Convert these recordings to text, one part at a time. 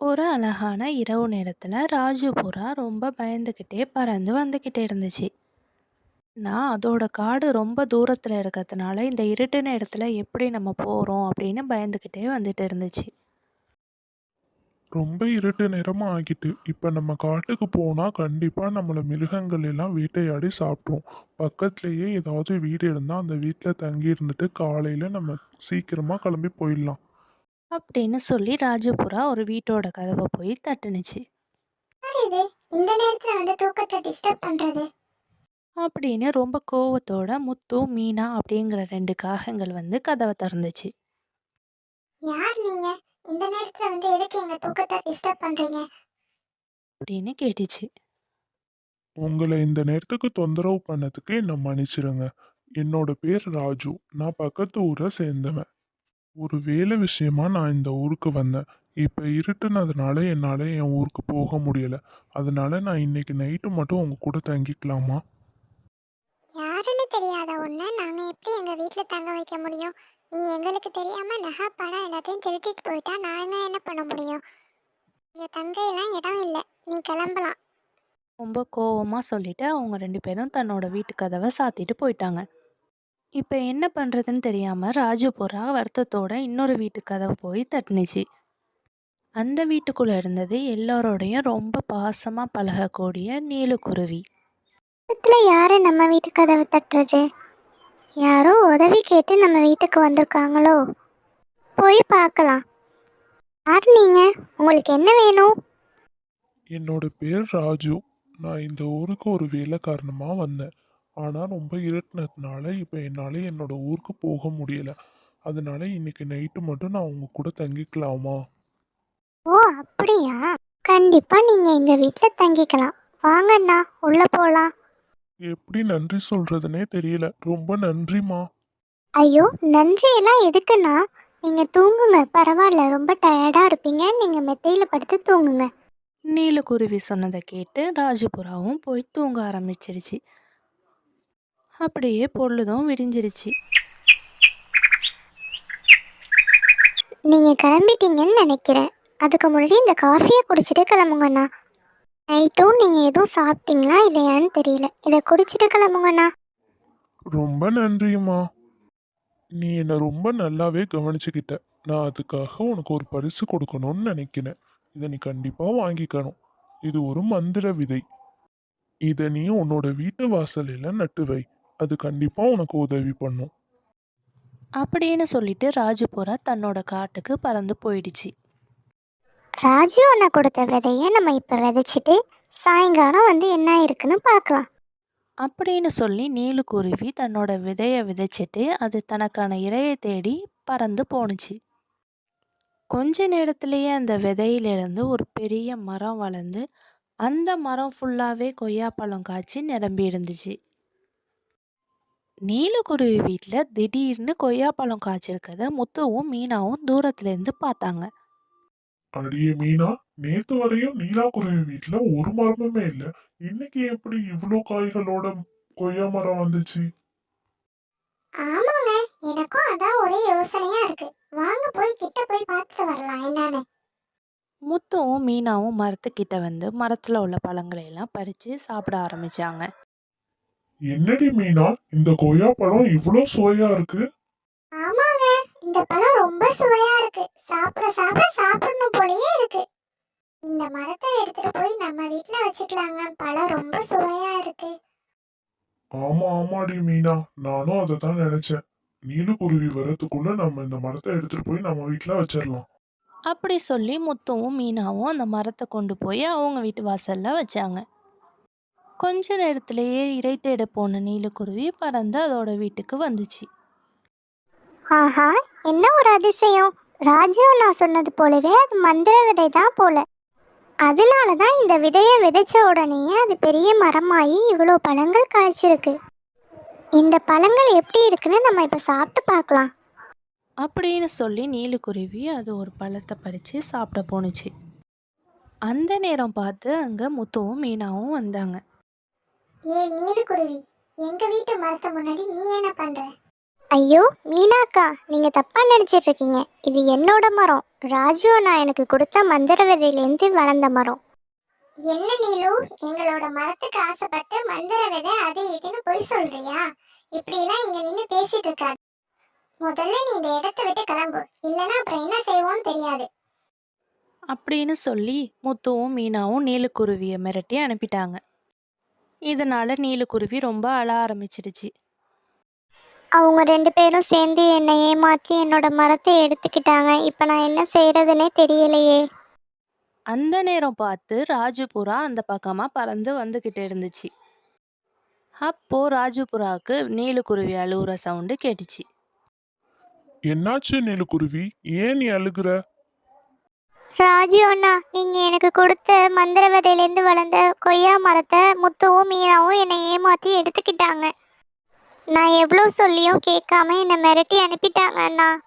ஒரு அழகான இரவு நேரத்தில் ராஜு புறா ரொம்ப பயந்துக்கிட்டே பறந்து வந்துக்கிட்டே இருந்துச்சு. நான் அதோட காடு ரொம்ப தூரத்தில் இருக்கிறதுனால இந்த இருட்டு நேரத்தில் எப்படி நம்ம போகிறோம் அப்படின்னு பயந்துக்கிட்டே வந்துட்டு இருந்துச்சு. ரொம்ப இருட்டு நேரமா ஆகிட்டு இப்போ நம்ம காட்டுக்கு போனால் கண்டிப்பாக நம்மளை மிருகங்கள் எல்லாம் வேட்டையாடி சாப்பிட்ரும் பக்கத்துலேயே ஏதாவது வீடு இருந்தால் அந்த வீட்டில் தங்கி இருந்துட்டு காலையில் நம்ம சீக்கிரமாக கிளம்பி போயிடலாம். அப்படின்னு சொல்லி ராஜு புறா ஒரு வீட்டோட கதவை போய் தட்டுனுச்சு. இது? இந்த நேரத்துல வந்து தூக்கத்தை டிஸ்டர்ப் பண்றது? அப்படின்னு ரொம்ப கோவத்தோட முத்து மீனா அப்படிங்கிற ரெண்டு காகங்கள் வந்து கதவை திறந்துச்சு. யார் நீங்க? இந்த நேரத்துல வந்து எதுக்கு எங்க தூக்கத்தை டிஸ்டர்ப் பண்றீங்க? அப்படின்னு கேட்டுச்சு. உங்களை இந்த நேரத்துக்கு தொந்தரவு பண்ணதுக்கு என்னை மன்னிச்சிடுங்க என்னோட பேர் ராஜு. நான் பக்கத்து ஊரை சேர்ந்தவன். ஒரு வேலை விஷயமா நான் இந்த ஊருக்கு வந்தேன். இப்போ இருட்டுனதுனால என்னால் என் ஊருக்கு போக முடியலை. அதனால நான் இன்னைக்கு நைட்டு மட்டும் உங்க கூட தங்கிக்கலாமா யாருன்னு தெரியாத உன்னை நாங்க வீட்ல தங்க வைக்க முடியும். நீ எங்களுக்கு தெரியாம நகை பணம் எல்லாத்தையும் திருட்டிட்டு போயிட்டா நாங்க என்ன பண்ண முடியும்? இங்க தங்கையெல்லாம் இடம் இல்லை. நீ கிளம்பலாம். ரொம்ப கோவமாக சொல்லிட்டு அவங்க ரெண்டு பேரும் தன்னோட வீட்டு கதவை சாத்திட்டு போயிட்டாங்க. இப்போ என்ன பண்ணுறதுன்னு தெரியாமல் ராஜு புறா வருத்தத்தோட இன்னொரு வீட்டு கதவை போய் தட்டுனுச்சு. அந்த வீட்டுக்குள்ளே இருந்தது எல்லாரோடையும் ரொம்ப பாசமாக பழகக்கூடிய நீலக்குருவி. யாரு நம்ம வீட்டு கதவை தட்டுறது? யாரோ உதவி கேட்டு நம்ம வீட்டுக்கு வந்திருக்காங்களோ? போய் பார்க்கலாம். யார் நீங்க? உங்களுக்கு என்ன வேணும்? என்னோட பேர் ராஜு. நான் இந்த ஊருக்கு ஒரு வேலை காரணமாக வந்தேன். ஆனால் ரொம்ப இருட்டினதுனால இப்போ என்னால் என்னோட ஊருக்கு போக முடியல. அதனால இன்னைக்கு நைட்டு மட்டும் நான் உங்க கூட தங்கிக்கலாமா? ஓ அப்படியா? கண்டிப்பா நீங்க எங்க வீட்ல தங்கிக்கலாம். வாங்கண்ணா உள்ள போலாம். எப்படி நன்றி சொல்றதுனே தெரியல. ரொம்ப நன்றிமா ஐயோ நன்றி எல்லாம் எதுக்குண்ணா? நீங்க தூங்குங்க. பரவாயில்ல ரொம்ப டயர்டா இருப்பீங்க. நீங்க மெத்தையில படுத்து தூங்குங்க. நீலக்குருவி சொன்னதை கேட்டு ராஜுபுறாவும் போய் தூங்க ஆரம்பிச்சிருச்சு. அப்படியே பொழுதும் விடிஞ்சிருச்சு. நீங்க கிளம்பிட்டீங்கன்னு நினைக்கிறேன். அதுக்கு முன்னாடி இந்த காஃபியை குடிச்சிட்டு கிளம்புங்கண்ணா. நைட்டும் நீங்க எதுவும் சாப்பிட்டீங்களா இல்லையான்னு தெரியல. இதை குடிச்சிட்டு கிளம்புங்கண்ணா. ரொம்ப நன்றிம்மா. நீ என்னை ரொம்ப நல்லாவே கவனிச்சுக்கிட்ட. நான் அதுக்காக உனக்கு ஒரு பரிசு கொடுக்கணும்னு நினைக்கிறேன். இதை நீ கண்டிப்பாக வாங்கிக்கணும். இது ஒரு மந்திர விதை. இதை நீ உன்னோட வீட்டு வாசலில் நட்டு வை. அது கண்டிப்பாக உனக்கு உதவி பண்ணும். அப்படின்னு சொல்லிட்டு ராஜுபுறா தன்னோட காட்டுக்கு பறந்து போயிடுச்சு. ராஜு அண்ணா கொடுத்த விதையை நம்ம இப்போ விதைச்சிட்டு சாயங்காலம் வந்து என்ன இருக்குன்னு பார்க்கலாம். அப்படின்னு சொல்லி நீலுக்குருவி தன்னோட விதையை விதைச்சிட்டு அது தனக்கான இரையை தேடி பறந்து போணுச்சு. கொஞ்ச நேரத்திலேயே அந்த விதையிலிருந்து ஒரு பெரிய மரம் வளர்ந்து அந்த மரம் ஃபுல்லாகவே கொய்யாப்பழம் காய்ச்சி நிரம்பி இருந்துச்சு. நீலக்குருவி வீட்டில் திடீர்னு கொய்யாப்பழம் காய்ச்சிருக்கிறத முத்துவும் மீனாவும் தூரத்துலேருந்து பார்த்தாங்க. அடியே மீனா நேத்து வரையும் நீலாக்குருவி வீட்டுல ஒரு மரமுமே இல்ல. இன்னைக்கு எப்படி இவ்வளோ காய்களோட கொய்யா மரம் வந்துச்சு? ஆமாங்க எனக்கும் அதான் ஒரே யோசனையா இருக்கு. வாங்க போய் கிட்ட போய் பார்த்துட்டு வரலாம். என்னன்னு? முத்துவும் மீனாவும் மரத்துக்கிட்ட வந்து மரத்தில் உள்ள பழங்களை எல்லாம் பறித்து சாப்பிட ஆரம்பித்தாங்க என்னடி மீனா இந்த கொய்யா பழம் இவ்வளோ சுவையா இருக்கு? ஆமாங்க இந்த பழம் ரொம்ப சுவையா இருக்கு. சாப்பிட சாப்பிட சாப்பிடணும் போலயே இருக்கு. இந்த மரத்தை எடுத்துட்டு போய் நம்ம வீட்ல வச்சுக்கலாங்க. பழம் ரொம்ப சுவையா இருக்கு. ஆமா ஆமாடி மீனா. நானும் அதை தான் நினைச்சேன் நீலக்குருவி வரதுக்குள்ள நம்ம இந்த மரத்தை எடுத்துட்டு போய் நம்ம வீட்டுல வச்சிடலாம். அப்படி சொல்லி முத்துவும் மீனாவும் அந்த மரத்தை கொண்டு போய் அவங்க வீட்டு வாசலில் வச்சாங்க. கொஞ்ச நேரத்திலேயே இறை தேட போன நீலக்குருவி பறந்து அதோட வீட்டுக்கு வந்துச்சு. ஆஹா என்ன ஒரு அதிசயம்? ராஜு நான் சொன்னது போலவே அது மந்திர விதை தான் போல. அதனால தான் இந்த விதையை விதைச்ச உடனேயே அது பெரிய மரமாகி இவ்வளோ பழங்கள் காய்ச்சிருக்கு. இந்த பழங்கள் எப்படி இருக்குன்னு நம்ம இப்போ சாப்பிட்டு பார்க்கலாம். அப்படின்னு சொல்லி நீலக்குருவி அது ஒரு பழத்தை பறித்து சாப்பிட போணுச்சு. அந்த நேரம் பார்த்து அங்கே முத்துவும் மீனாவும் வந்தாங்க. ஏய் நீலக்குருவி எங்க வீட்டு மரத்து முன்னாடி நீ என்ன பண்ற? ஐயோ மீனாக்கா நீங்க தப்பா நினைச்சிட்டு இருக்கீங்க இது என்னோட மரம். ராஜு நான் எனக்கு கொடுத்த மந்திர விதையிலேருந்து வளர்ந்த மரம். என்ன நீலு எங்களோட மரத்துக்கு ஆசைப்பட்டு மந்திர விதை அது இதுன்னு போய் சொல்றியா? இப்படி எல்லாம் இங்க நின்னு பேசிட்டு இருக்காது முதல்ல நீ இந்த இடத்தை விட்டு கிளம்பு. இல்லனா அப்புறம் என்ன செய்வோம்னு தெரியாது. அப்படின்னு சொல்லி முத்துவும் மீனாவும் நீலக்குருவியை மிரட்டி அனுப்பிட்டாங்க. இதனால நீலக்குருவி ரொம்ப அழ ஆரம்பிச்சிடுச்சு. அவங்க ரெண்டு பேரும் சேர்ந்து என்னை ஏமாத்தி என்னோட மரத்தை எடுத்துக்கிட்டாங்க. இப்போ நான் என்ன செய்யறதுனே தெரியலையே. அந்த நேரம் பார்த்து ராஜுபுறா அந்த பக்கமா பறந்து வந்துகிட்டு இருந்துச்சு. அப்போ ராஜுபுறாவுக்கு நீலக்குருவி அழுகுற சவுண்டு கேட்டுச்சு. என்னாச்சு நீலக்குருவி? ஏன் நீ அழுகுற? ராஜு அண்ணா நீங்க எனக்கு கொடுத்த மந்திர விதையிலேருந்து வளர்ந்த கொய்யா மரத்தை முத்துவும் மீனாவும் என்னை ஏமாத்தி எடுத்துக்கிட்டாங்க. நான் எவ்வளோ சொல்லியும் கேட்காம என்னை மிரட்டி அனுப்பிட்டாங்க அண்ணா.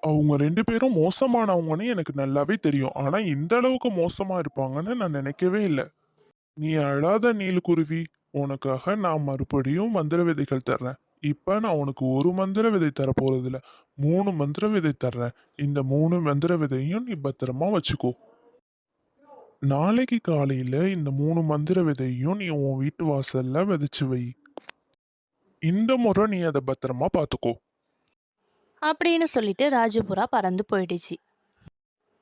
அவங்க ரெண்டு பேரும் மோசமானவங்கன்னு எனக்கு நல்லாவே தெரியும். ஆனா இந்த அளவுக்கு மோசமா இருப்பாங்கன்னு நான் நினைக்கவே இல்லை. நீ அழாத நீலக்குருவி. உனக்காக நான் மறுபடியும் மந்திர விதைகள் தர்றேன். இப்ப நான் உனக்கு ஒரு மந்திர விதை தர போறதில்ல. மூணு மந்திர விதை தர்றேன். இந்த மூணு மந்திர விதையும் நீ பத்திரமா வச்சுக்கோ. நாளைக்கு காலையில இந்த மூணு மந்திர விதையும் நீ உன் வீட்டு வாசல்ல விதைச்சு வை. இந்த முறை நீ அதை பத்திரமா பார்த்துக்கோ. அப்படின்னு சொல்லிட்டு ராஜபுரா பறந்து போயிடுச்சு.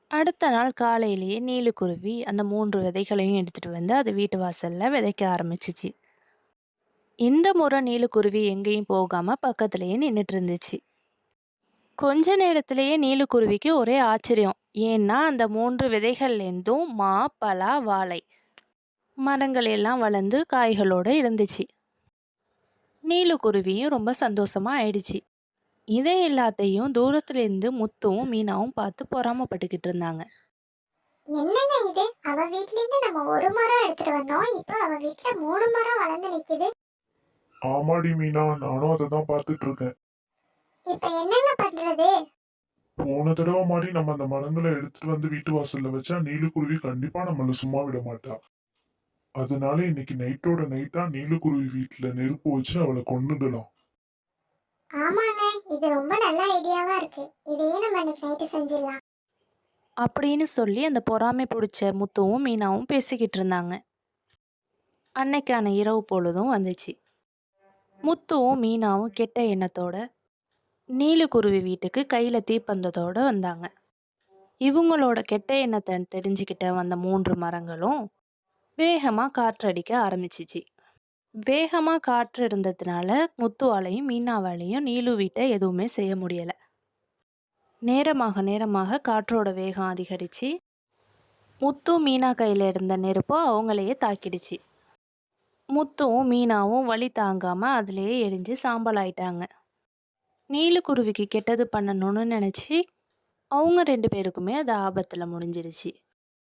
அடுத்த நாள் காலையிலேயே நீலக்குருவி அந்த மூன்று விதைகளையும் எடுத்துகிட்டு வந்து அது வீட்டு வாசலில் விதைக்க ஆரம்பிச்சிச்சு. இந்த முறை நீலக்குருவி எங்கேயும் போகாமல் பக்கத்துலேயே நின்றுட்டு இருந்துச்சு. கொஞ்ச நேரத்திலேயே நீலக்குருவிக்கு ஒரே ஆச்சரியம். ஏன்னா அந்த மூன்று விதைகள்லேருந்தும் மா பலா வாழை மரங்கள் எல்லாம் வளர்ந்து காய்களோடு இருந்துச்சு. நீலக்குருவியும் ரொம்ப சந்தோஷமா ஆயிடுச்சு. இதை எல்லாத்தையும் தூரத்துல இருந்து முத்துவும் மீனாவும் பார்த்து பொறாமப்பட்டுக்கிட்டு இருந்தாங்க. என்னங்க இது? அவ வீட்ல இருந்து நம்ம ஒரு மரம் எடுத்துட்டு வந்தோம். இப்போ அவ வீட்ல மூணு மரம் வளர்ந்து நிக்குது. ஆமாடி மீனா நானும் அதை தான் பார்த்துட்டு இருக்கேன். இப்போ என்னங்க பண்றது? போன தடவை மாதிரி நம்ம அந்த மரங்களை எடுத்துட்டு வந்து வீட்டு வாசல்ல வச்சா நீலக்குருவி கண்டிப்பா நம்மள சும்மா விட மாட்டா. அதனால இன்னைக்கு நைட்டோட நைட்டா நீலக்குருவி வீட்டுல நெருப்பு வச்சு அவளை கொன்னுடலாம். ஆமாங்க இது ரொம்ப நல்ல ஐடியாவா இருக்கு. இதையே நம்ம இன்னைக்கு நைட்டு செஞ்சிடலாம். அப்படின்னு சொல்லி அந்த பொறாமை பிடிச்ச முத்துவும் மீனாவும் பேசிக்கிட்டு இருந்தாங்க. அன்னைக்கான இரவு பொழுதும் வந்துச்சு. முத்துவும் மீனாவும் கெட்ட எண்ணத்தோட நீலக்குருவி வீட்டுக்கு கையில் தீப்பந்தத்தோட வந்தாங்க. இவங்களோட கெட்ட எண்ணத்தை தெரிஞ்சுக்கிட்ட வந்த மூன்று மரங்களும் வேகமாக காற்றடிக்க ஆரம்பிச்சிச்சு. வேகமாக காற்று இருந்ததுனால முத்துவாலையும் மீனாவாலையும் நீலு வீட்டை எதுவுமே செய்ய முடியலை. நேரமாக நேரமாக காற்றோட வேகம் அதிகரிச்சு முத்து மீனா கையில் இருந்த நெருப்போ அவங்களையே தாக்கிடுச்சு. முத்துவும் மீனாவும் வலி தாங்காமல் அதிலேயே எரிஞ்சு சாம்பல் ஆயிட்டாங்க நீலக்குருவிக்கு கெட்டது பண்ணணும்னு நினச்சி அவங்க ரெண்டு பேருக்குமே அது ஆபத்தில் முடிஞ்சிருச்சு.